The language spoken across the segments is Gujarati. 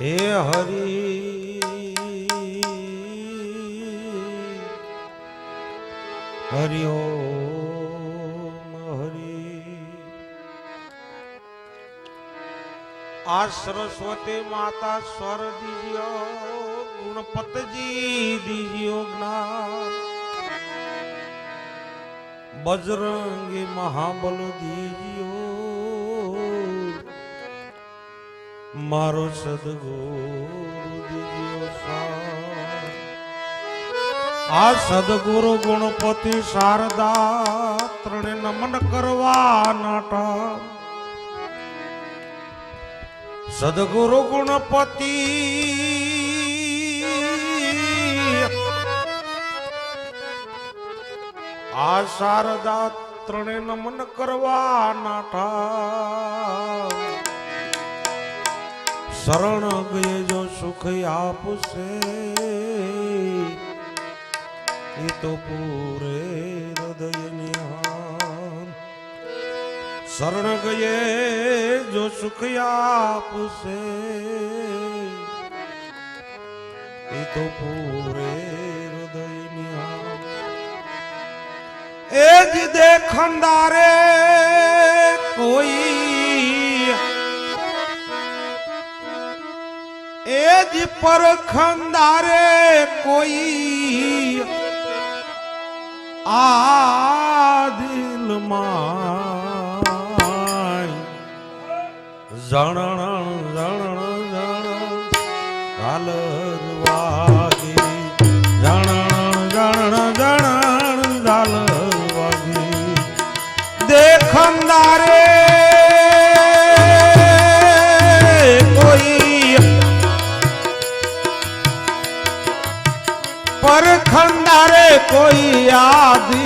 હે હરી, હરિ હરી. આ સરસ્વતી માતા સ્વર દીજો ગુણપતજી દીજો જ્ઞાન. બજરંગી મહાબલ દીજો મારો સદગુરુ આ સદગુરુ ગુણપતિ શારદા ત્રણે નમન કરવા નાટા સદગુરુ ગુણપતિ આ શારદા ત્રણે નમન કરવા નાટા શરણ ગયે જો સુખ આપશે. એ તો પૂરે હૃદય શરણ ગયે જો સુખ આપશે. એ તો પૂરે હૃદય એ જ દેખંદારે કોઈ એ જ પરખંદારે કોઈ આ દિલમાં જણણ પરખંડારે કોઈ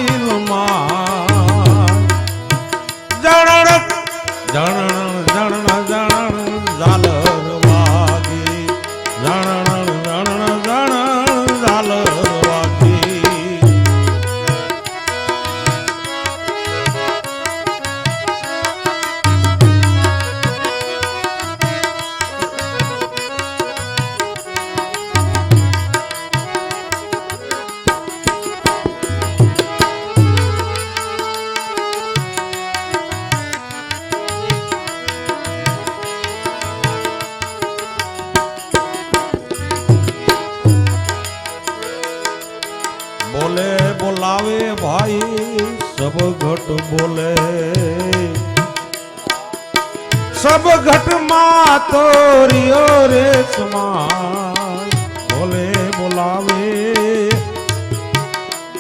ઘટ બોલે, સબ ઘટમાં તો રિયો રે સમાય. બોલે, બોલાવે,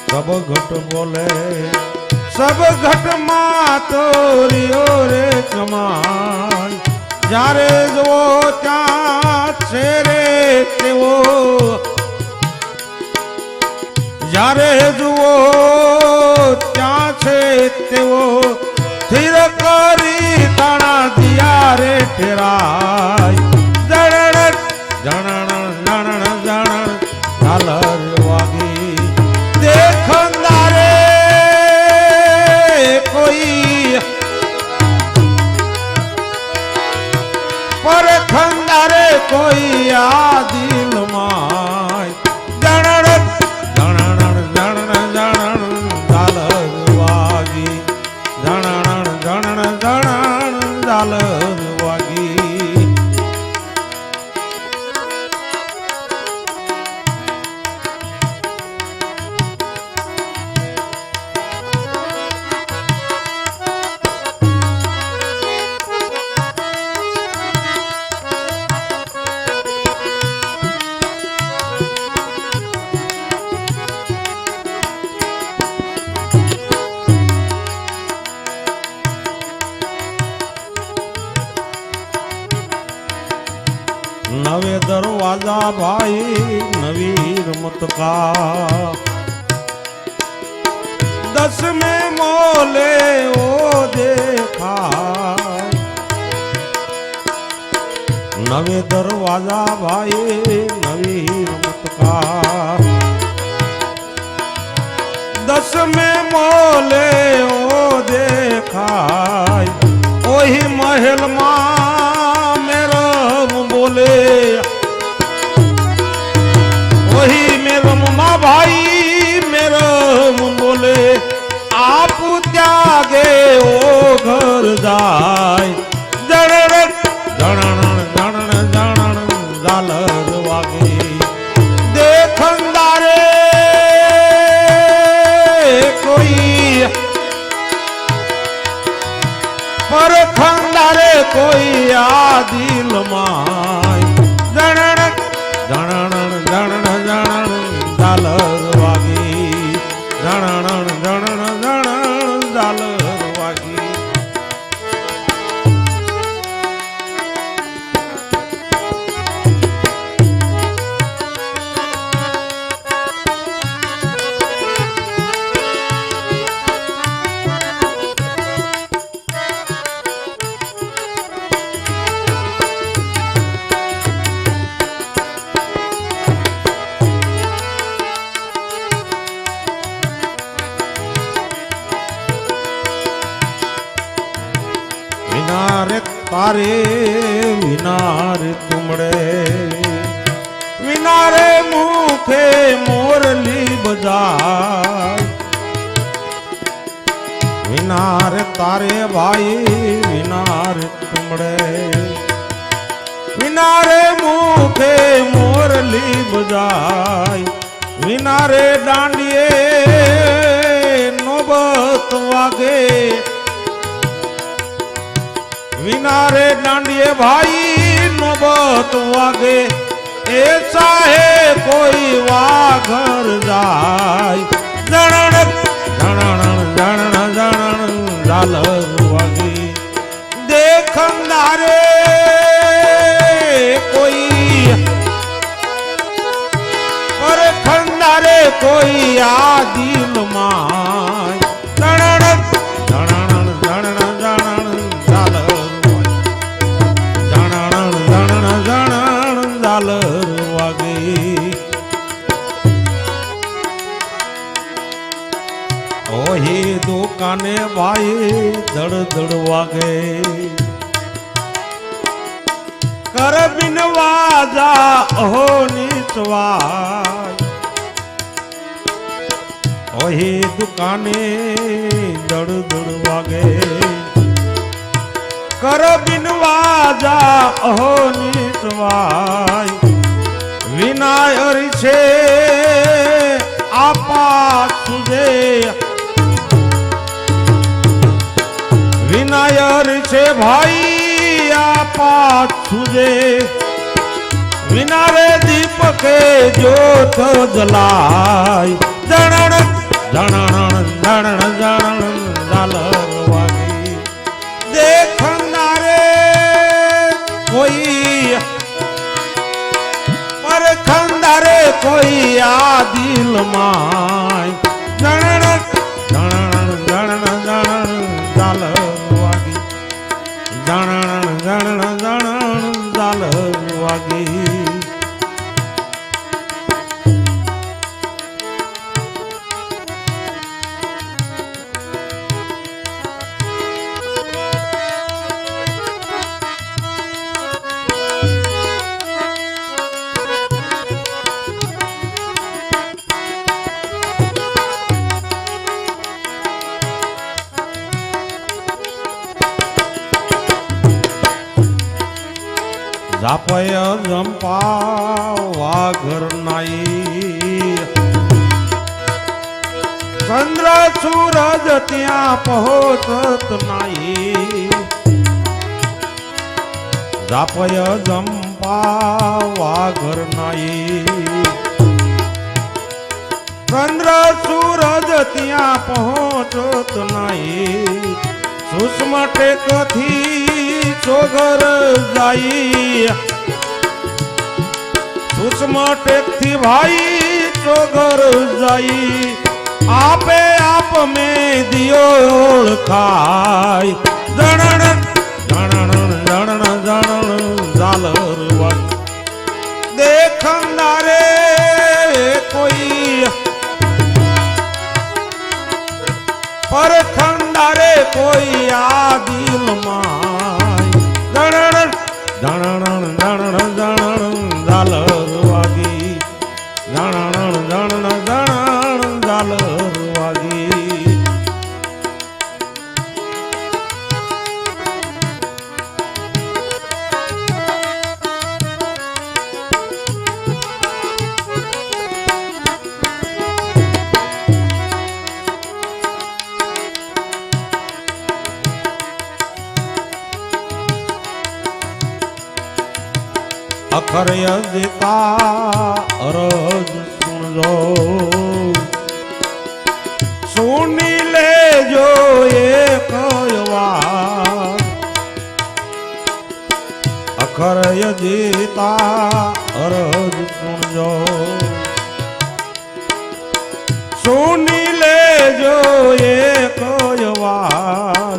સબ ઘટ બોલે, સબ ઘટમાં તો રિયો રે સમાય. જ્યારે જો ત્યાં છે રે તેવો જ્યારે જુઓ ત્યાં છે તેઓ સ્થિર કરી તણા દિયા રે ઠેરાય જણણ જણણ કા દસ મે મોલે ઓ દેખાય નવે દરવાજા ભાઈ નવી રમત કા દસ મે મોલે ઓ દેખાય ઓહી મહેલમાં ઘર જાય. જણણ જણણ જણણ જણણ ઝાલર કોઈ પરખંદારે કોઈ આ દિલમાં રે તારે વિના રે તુમડે. વિના રે મુખે મોરલી બજાય વિના રે તારે ભાઈ વિના રે તુમડે. વિના રે મુખે મોરલી બજાય વિનારે દાંડીએ નોબત વાગે. વિના રે દાંડીએ ભાઈ નોબત વાગે. એ સાહે કોઈ વાઘર જાય. જણણ જણણ જણણ જણણ ઝાલર વાગે. દેખનારે કોઈ પરખંદારે કોઈ આ દિલમાં ભાઈ ધડ ધડ વાગે. કર બિન વાજા અહો નીચવાય ઓહી દુકાને ધડ ધડ વાગે. કર બિન વાજા અહો નીચવાય વિનાય હરી છે, આપા સુજે છે ભાઈ આપા સુજે. વિનારે દીપકે જોત જલાય. જણણ જણણ જણણ સૂરજ ત્યાં પહોંચત નાઈ ઝાપય જંપા વાઘર નાઈ ચંદ્ર સૂરજ ત્યાં પહોંચત નાઈ સુષ્મ ટેકથી ચોગર જાય. સુષ્મ ટેકથી ભાઈ ચોગર જાય. આપે આપ મે દિયો ઓળખાય. જણણ જણણ જણણ જણણ ઝાલર વાગ દેખનારે કોઈ પરખંડારે કોઈ આ દિલમાં દણણ દણણ દણણ દણણ યજતા અરજ સુણજો. સુની લેજો એક વાર. અખર યજતા, અરજ સુણજો. સુની લેજો એક વાર.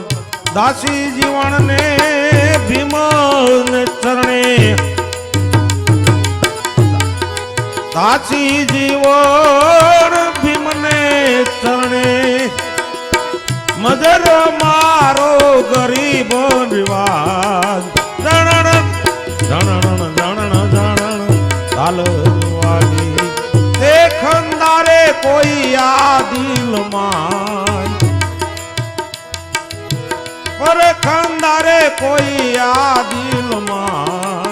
દાસી જીવનને ભીમન ચરણે દાસી જીવો ભીમને ચરણે. મદર મારો ગરીબ વિવાદ જણણ જણણ જણણ જણણ, તાલ વાગી. તે ખંદારે કોઈ આ દિલમાં પર ખંદારે કોઈ આ દિલમાં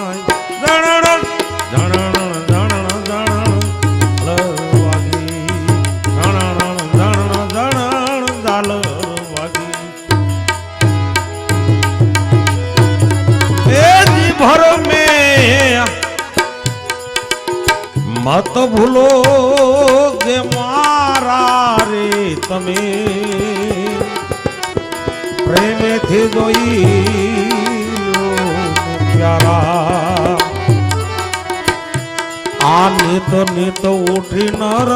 મત ભૂલો કે મારા રે તમે. પ્રેમથી જોઈ પ્યારા. આ નીત નીત ઉઠી નર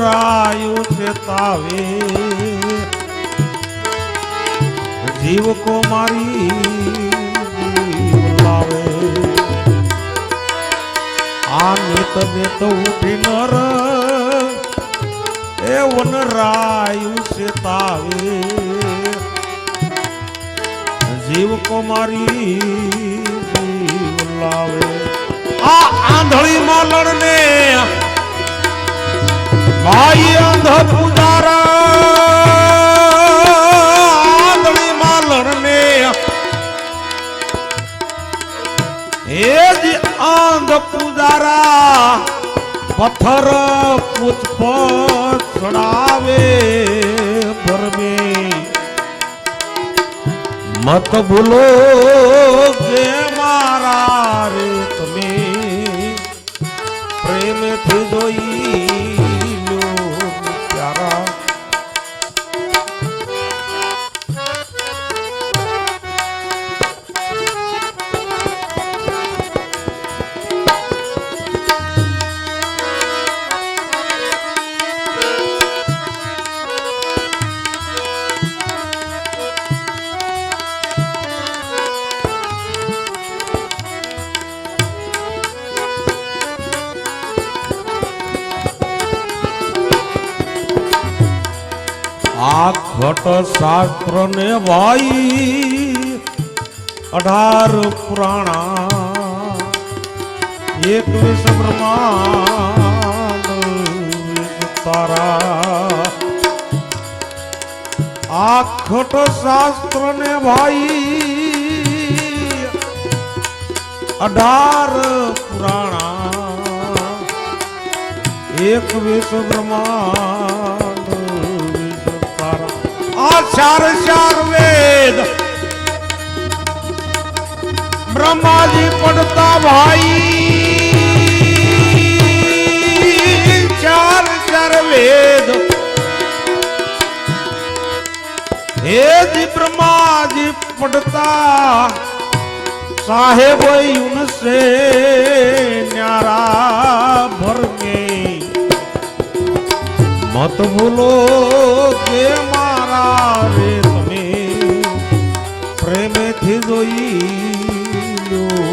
રાયું છે તાવે જીવ કો મારી આ નીત નીત ઉઠી નર. એ વન રાયુ ચેતાવે જીવ કુમારી જીવ લાવે. આ આંધળી માલણ ને ભાઈ અંધ પુજારા પુજારા પથ્થર પુષ્પ ચડાવે ભરમે મત ભૂલો કે મારા રે તમે. પ્રેમથી જોઈ આ ઘટ શાસ્ત્ર ને વાઈ, અઢાર પુરાણા. એકવીસ બ્રહ્માંડ તારા. આ ખટ શાસ્ત્ર ને ભાઈ અઢાર પુરાણા. એકવીસ બ્રહ્માંડ આ ચાર ચાર વેદ. બ્રહ્માજી પડતા ભાઈ. ચાર ચાર વેદ. હે જી બ્રહ્માજી પડતા. સાહેબ યુનસે ન્યારા ભરમે. મત ભૂલો કે મારા રે તમે. પ્રેમેથી જોઈ લો.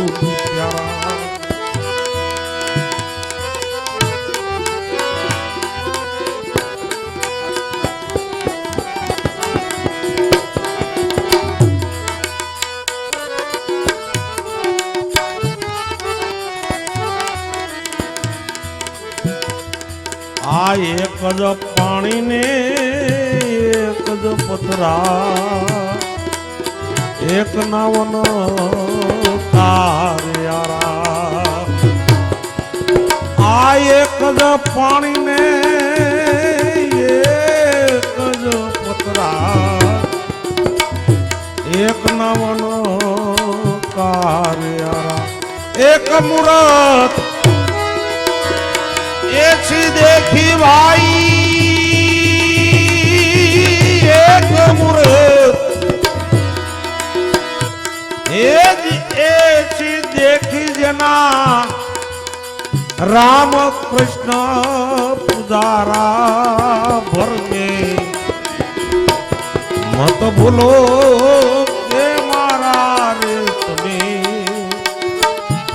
જ પથરા. એક નવન તારિયારા આ એક જ પાણીને એક જ પથરા. એક નવન કારિયારા એક મુરત. એસી દેખી ભાઈ જેના રામ કૃષ્ણ પુજારા ભરમે મત ભૂલો મારા રે તમે.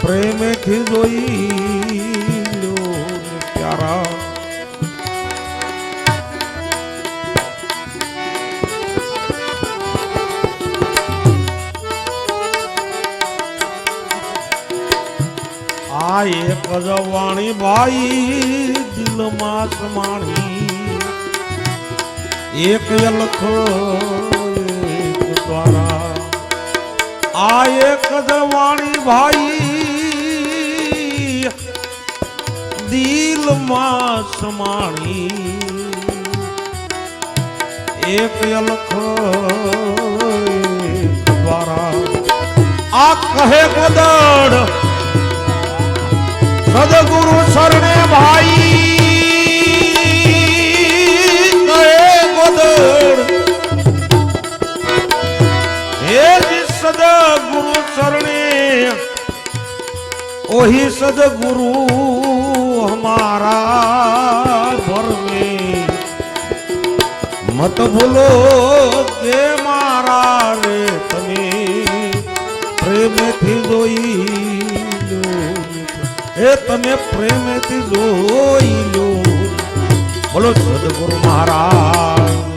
પ્રેમથી જોઈ આ એક જ વાણી ભાઈ, દિલમાં સમાણી. એક લખો દ્વારા આ એક જવાણી વાણી ભાઈ, દિલમાં સમાણી. એક લખો દ્વારા આ કહે ગોદડ સદગુરુ શરણે ભાઈ સદગુરુ શરણે ઓહી સદગુરુ હમારા ભરમે મત ભૂલો કે મારા રે તમે પ્રેમથી જોઈ એ તમે પ્રેમથી જોઈ લો. બોલો સદગુરુ મહારાજ.